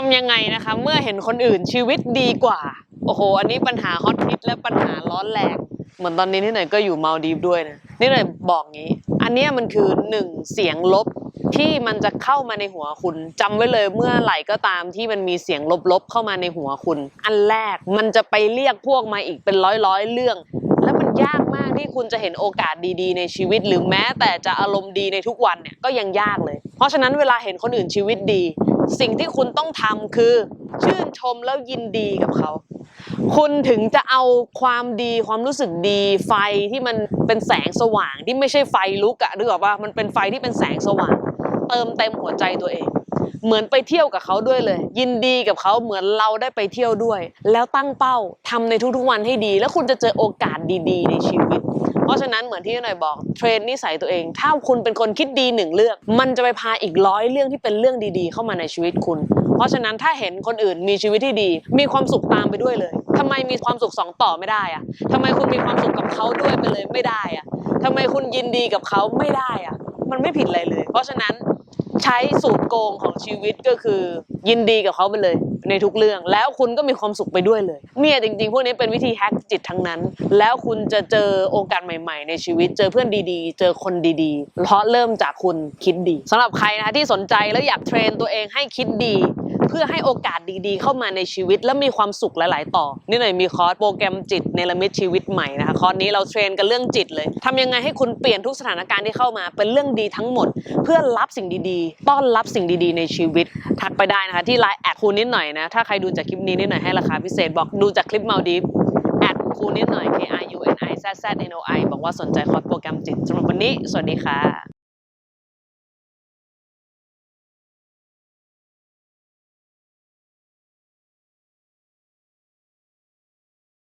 ทำยังไงนะคะ เมื่อเห็นคนอื่นชีวิตดีกว่า โอ้โห อันนี้ปัญหาฮอตฮิตและปัญหาร้อนแรง เหมือนตอนนี้นี่หน่อยก็อยู่มาลดีฟด้วยนะ นี่หน่อยบอกงี้ อันนี้มันคือหนึ่งเสียงลบที่มันจะเข้ามาในหัวคุณจำไว้เลยเมื่อไหร่ก็ตามที่มันมีเสียงลบๆเข้ามาในหัวคุณ อันแรกมันจะไปเรียกพวกมาอีกเป็นร้อยๆเรื่อง แล้วมันยากมากที่คุณจะเห็นโอกาสดีๆ ในชีวิตหรือแม้แต่จะอารมณ์ดีในทุกวันเนี่ยก็ยังยากเลย เพราะฉะนั้นเวลาเห็นคนอื่นชีวิตดี สิ่งที่คุณต้องทำคือ ชื่นชมแล้วยินดีกับเขา คุณถึงจะเอาความดีความรู้สึกดี ไฟที่มันเป็นแสงสว่างที่ไม่ใช่ไฟลุกอะนึกออกปะมันเป็นไฟที่เป็นแสงสว่าง เติมเต็มหัวใจตัวเอง เหมือนไปเที่ยวกับเขาด้วยเลย ยินดีกับเขาเหมือนเราได้ไปเที่ยวด้วย แล้วตั้งเป้าทำในทุกๆวันให้ดี แล้วคุณจะเจอโอกาสดี ๆ ในชีวิต เพราะฉะนั้นเหมือนที่หน่อยบอกเทรนนิสัยตัวเอง ถ้าคุณเป็นคนคิดดีหนึ่งเรื่อง มันจะไปพาอีกร้อยเรื่องที่เป็นเรื่องดีๆ เข้ามาในชีวิตคุณ เพราะฉะนั้นถ้าเห็นคนอื่นมีชีวิตที่ดี มีความสุขตามไปด้วยเลยทำไมมีความสุขสองต่อไม่ได้อะทำไมคุณมีความสุขกับเขาด้วยไปเลยไม่ได้อะทำไมคุณยินดีกับเขาไม่ได้อะมันไม่ผิดอะไรเลย เพราะฉะนั้น ใช้สูตรโกงของชีวิตก็คือยินดีกับเขาไปเลยในทุกเรื่อง แล้วคุณก็มีความสุขไปด้วยเลย เนี่ยจริงๆ พวกนี้เป็นวิธีแฮกจิตทั้งนั้น แล้วคุณจะเจอโอกาสใหม่ ๆ ในชีวิต เจอเพื่อนดีๆ เจอคนดีๆ เพราะเริ่มจากคุณคิดดีสำหรับใครนะคะที่สนใจแล้วอยากเทรนตัวเองให้คิดดี เพื่อให้โอกาสดีๆ เข้ามาในชีวิตและมีความสุขหลาย ๆ ต่อ นี่หน่อยมีคอร์สโปรแกรมจิตเนรมิตชีวิตใหม่นะคะคอร์สนี้เราเทรนกันเรื่องจิตเลยทำยังไงให้คุณเปลี่ยนทุกสถานการณ์ที่เข้ามาเป็นเรื่องดีทั้งหมด เพื่อรับสิ่งดีๆ ต้อนรับสิ่งดีๆ ในชีวิต ทักไปได้นะคะที่ไลน์แอดคูนิดหน่อยนะถ้าใครดูจากคลิปนี้นิดหน่อยให้ราคาพิเศษบอกดูจากคลิปมาดีฟแอดคูนิดหน่อย K R U N I Z Z N O I บอกว่าสนใจคอร์สโปรแกรมจิตสำหรับวันนี้ สวัสดีค่ะ